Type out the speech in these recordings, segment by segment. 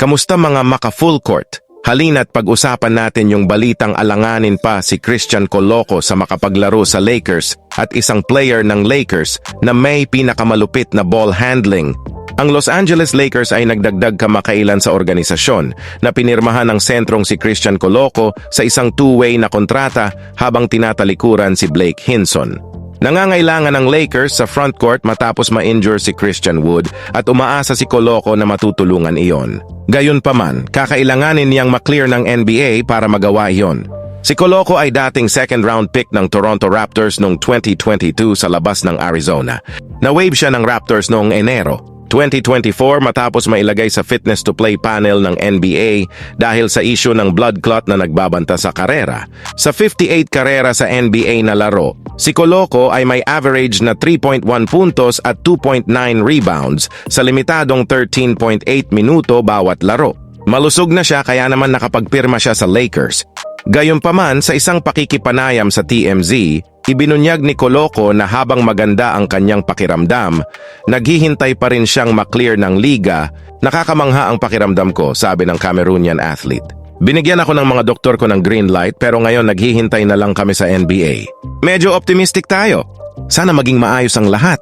Kamusta mga maka full court? Halina't pag-usapan natin yung balitang alanganin pa si Christian Coloco sa makapaglaro sa Lakers at isang player ng Lakers na may pinakamalupit na ball handling. Ang Los Angeles Lakers ay nagdagdag kamakailan sa organisasyon na pinirmahan ng sentrong si Christian Coloco sa isang two-way na kontrata habang tinatalikuran si Blake Hinson. Nangangailangan ng Lakers sa front court matapos ma-injure si Christian Wood at umaasa si Coloco na matutulungan iyon. Gayunpaman, kakailanganin niyang maklear ng NBA para magawa iyon. Si Coloco ay dating second round pick ng Toronto Raptors noong 2022 sa labas ng Arizona. Na-wave siya ng Raptors noong Enero. 2024 matapos mailagay sa fitness to play panel ng NBA dahil sa issue ng blood clot na nagbabanta sa karera. Sa 58 karera sa NBA na laro, si Coloco ay may average na 3.1 puntos at 2.9 rebounds sa limitadong 13.8 minuto bawat laro. Malusog na siya kaya naman nakapagpirma siya sa Lakers. Gayunpaman sa isang pakikipanayam sa TMZ, ibinunyag ni Coloco na habang maganda ang kanyang pakiramdam, naghihintay pa rin siyang maklear ng liga, nakakamangha ang pakiramdam ko, sabi ng Cameroonian athlete. Binigyan ako ng mga doktor ko ng green light pero ngayon naghihintay na lang kami sa NBA. Medyo optimistic tayo. Sana maging maayos ang lahat.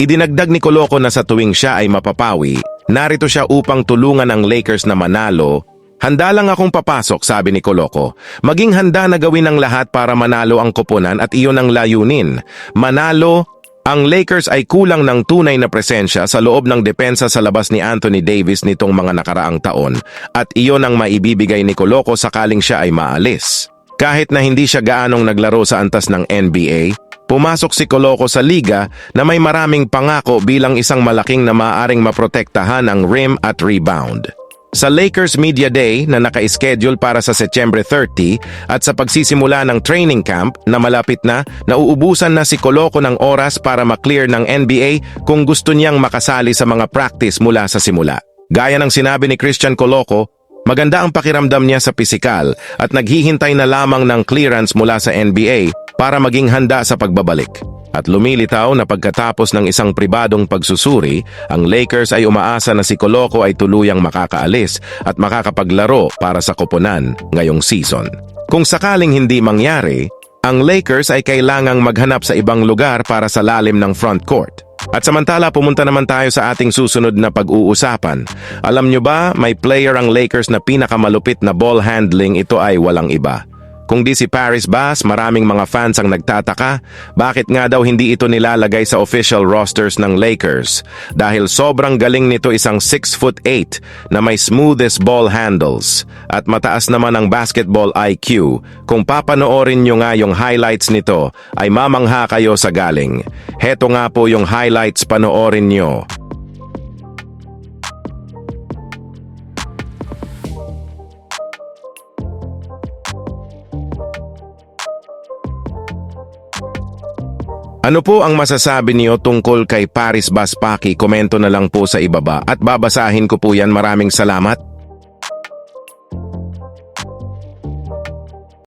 Idinagdag ni Coloco na sa tuwing siya ay mapapawi, narito siya upang tulungan ang Lakers na manalo Handa lang akong papasok, sabi ni Coloco. Maging handa na gawin ang lahat para manalo ang koponan at iyon ang layunin. Manalo, ang Lakers ay kulang ng tunay na presensya sa loob ng depensa sa labas ni Anthony Davis nitong mga nakaraang taon at iyon ang maibibigay ni Coloco sakaling siya ay maalis. Kahit na hindi siya gaanong naglaro sa antas ng NBA, pumasok si Coloco sa liga na may maraming pangako bilang isang malaking na maaring maprotektahan ang rim at rebound. Sa Lakers Media Day na naka-schedule para sa September 30 at sa pagsisimula ng training camp na malapit na, nauubusan na si Coloco ng oras para maklear ng NBA kung gusto niyang makasali sa mga practice mula sa simula. Gaya ng sinabi ni Christian Coloco, maganda ang pakiramdam niya sa pisikal at naghihintay na lamang ng clearance mula sa NBA para maging handa sa pagbabalik. At lumilitaw na pagkatapos ng isang pribadong pagsusuri, ang Lakers ay umaasa na si Coloco ay tuluyang makakaalis at makakapaglaro para sa koponan ngayong season. Kung sakaling hindi mangyari, ang Lakers ay kailangang maghanap sa ibang lugar para sa lalim ng front court. At samantala pumunta naman tayo sa ating susunod na pag-uusapan. Alam nyo ba, may player ang Lakers na pinakamalupit na ball handling ito ay walang iba. Kung di si Paris Bass, maraming mga fans ang nagtataka bakit nga daw hindi ito nilalagay sa official rosters ng Lakers dahil sobrang galing nito isang 6 foot 8 na may smoothest ball handles at mataas naman ang basketball IQ. Kung papanoorin nyo nga yung highlights nito ay mamangha kayo sa galing. Heto nga po yung highlights panoorin nyo. Ano po ang masasabi niyo tungkol kay Paris Baspaki? Komento na lang po sa ibaba at babasahin ko po yan. Maraming salamat.